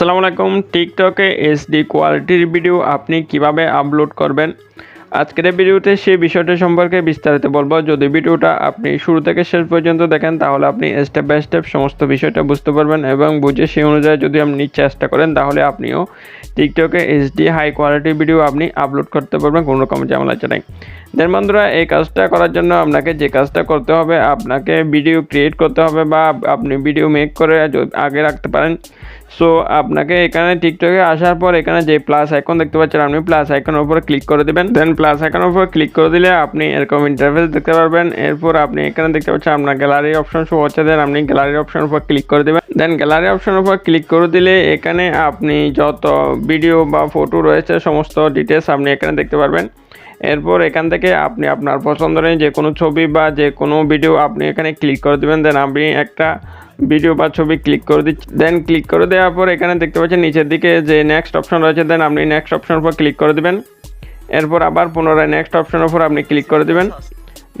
আসসালামু আলাইকুম। টিকটকে এসডি কোয়ালিটির ভিডিও আপনি কীভাবে আপলোড করবেন? আজকের ভিডিওতে সেই বিষয়টা সম্পর্কে বিস্তারিত বলব। যদি ভিডিওটা আপনি শুরু থেকে শেষ পর্যন্ত দেখেন, তাহলে আপনি স্টেপ বাই স্টেপ সমস্ত বিষয়টা বুঝতে পারবেন এবং বুঝে সেই অনুযায়ী যদি আপনি চেষ্টা করেন, তাহলে আপনিও টিকটকে এইচডি হাই কোয়ালিটির ভিডিও আপনি আপলোড করতে পারবেন, কোনো রকম ঝামেলা ছাড়াই দেন এই কাজটা করার জন্য আপনাকে যে কাজটা করতে হবে, আপনাকে ভিডিও ক্রিয়েট করতে হবে বা আপনি ভিডিও মেক করে আগে রাখতে পারেন। সো আপনাকে এখানে টিকটকে আসার পর এখানে যে প্লাস আইকন দেখতে পাচ্ছেন, আপনি প্লাস আইকনের উপর ক্লিক করে দিবেন। দেন প্লাস আইকনের উপর ক্লিক করে দিলে আপনি এরকম ইন্টারফেস দেখতে পারবেন। এরপর আপনি এখানে দেখতে পাচ্ছেন, আপনার গ্যালারি অপশন শো হচ্ছে। দেন আপনি গ্যালারি অপশনের উপর ক্লিক করে দিবেন। দেন গ্যালারি অপশনের উপর ক্লিক করে দিলে এখানে আপনি যত ভিডিও বা ফটো রয়েছে, সমস্ত ডিটেলস আপনি এখানে দেখতে পারবেন। এরপর এখান থেকে আপনি আপনার পছন্দের যে কোনো ছবি বা যে কোনো ভিডিও আপনি এখানে ক্লিক করে দেবেন। দেন আপনি একটা ভিডিও বা ছবি ক্লিক করে দিচ্ছি। দেন ক্লিক করে দেওয়ার পর এখানে দেখতে পাচ্ছেন নিচের দিকে যে নেক্সট অপশন রয়েছে দেন আপনি নেক্সট অপশনের উপর ক্লিক করে দেবেন। এরপর আবার পুনরায় নেক্সট অপশনের উপর আপনি ক্লিক করে দেবেন।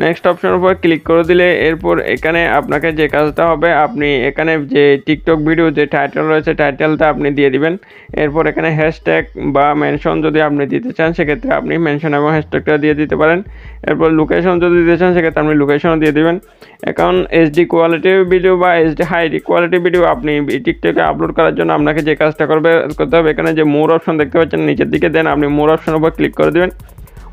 নেক্সট অপশনের উপর ক্লিক করে দিলে এরপর এখানে আপনাকে যে কাজটা হবে, আপনি এখানে যে টিকটক ভিডিও যে টাইটেল রয়েছে টাইটেলটা আপনি দিয়ে দিবেন। এরপর এখানে হ্যাশট্যাগ বা মেনশন যদি আপনি দিতে চান, সেক্ষেত্রে আপনি মেনশন এবং হ্যাশট্যাগটা দিয়ে দিতে পারেন। এরপর লোকেশন যদি দিতে চান, সেক্ষেত্রে আপনি লোকেশনও দিয়ে দিবেন। এখন এইচডি কোয়ালিটির ভিডিও বা এইচডি হাই কোয়ালিটি ভিডিও আপনি টিকটকে আপলোড করার জন্য আপনাকে যে কাজটা করবে, করতে হবে, এখানে যে মোর অপশন দেখতে পাচ্ছেন, নিচের দিকে দেন, আপনি মোর অপশনের উপর ক্লিক করে দেবেন।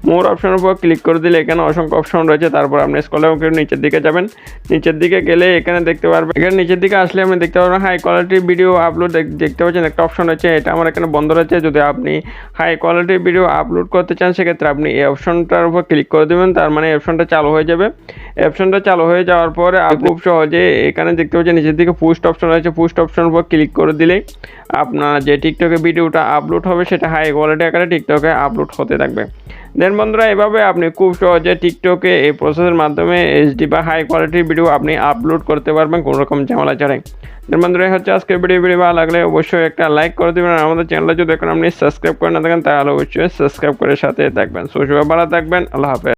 মোর অপশনের উপর ক্লিক করে দিলে এখানে অসংখ্য অপশন রয়েছে। তারপর আপনি স্কল নিচের দিকে যাবেন। নিচের দিকে গেলে এখানে দেখতে পারবেন। এখানে নিচের দিকে আসলে আপনি দেখতে পারবেন হাই কোয়ালিটির ভিডিও আপলোড দেখতে পাচ্ছেন একটা অপশন রয়েছে। এটা আমার এখানে বন্ধ রয়েছে। যদি আপনি হাই কোয়ালিটির ভিডিও আপলোড করতে চান, সেক্ষেত্রে আপনি এই অপশনটার উপর ক্লিক করে দেবেন। তার মানে অপশনটা চালু হয়ে যাবে। অপশনটা চালু হয়ে যাওয়ার পরে খুব সহজে এখানে দেখতে পাচ্ছেন নিচের দিকে পোস্ট অপশন রয়েছে। পোস্ট অপশনের উপর ক্লিক করে দিলেই আপনার যে টিকটকে ভিডিওটা আপলোড হবে, সেটা হাই কোয়ালিটি আকারে টিকটকে আপলোড হতে থাকবে। দেন বন্ধুরা, এভাবে আপনি খুব সহজে টিকটকে এই প্রসেসের মাধ্যমে এইচডি বা হাই কোয়ালিটির ভিডিও আপনি আপলোড করতে পারবেন কোনো রকম ঝামেলা ছাড়াই। দেন বন্ধুরা হচ্ছে আজকে ভিডিও ভিডিও ভালো লাগলে অবশ্যই একটা লাইক করে দেবেন আর আমাদের চ্যানেলটা যদি এখন আপনি সাবস্ক্রাইব করে না থাকেন, তাহলে অবশ্যই সাবস্ক্রাইব করে সাথে থাকবেন। সো সবাই ভালো থাকবেন। আল্লাহ হাফেজ।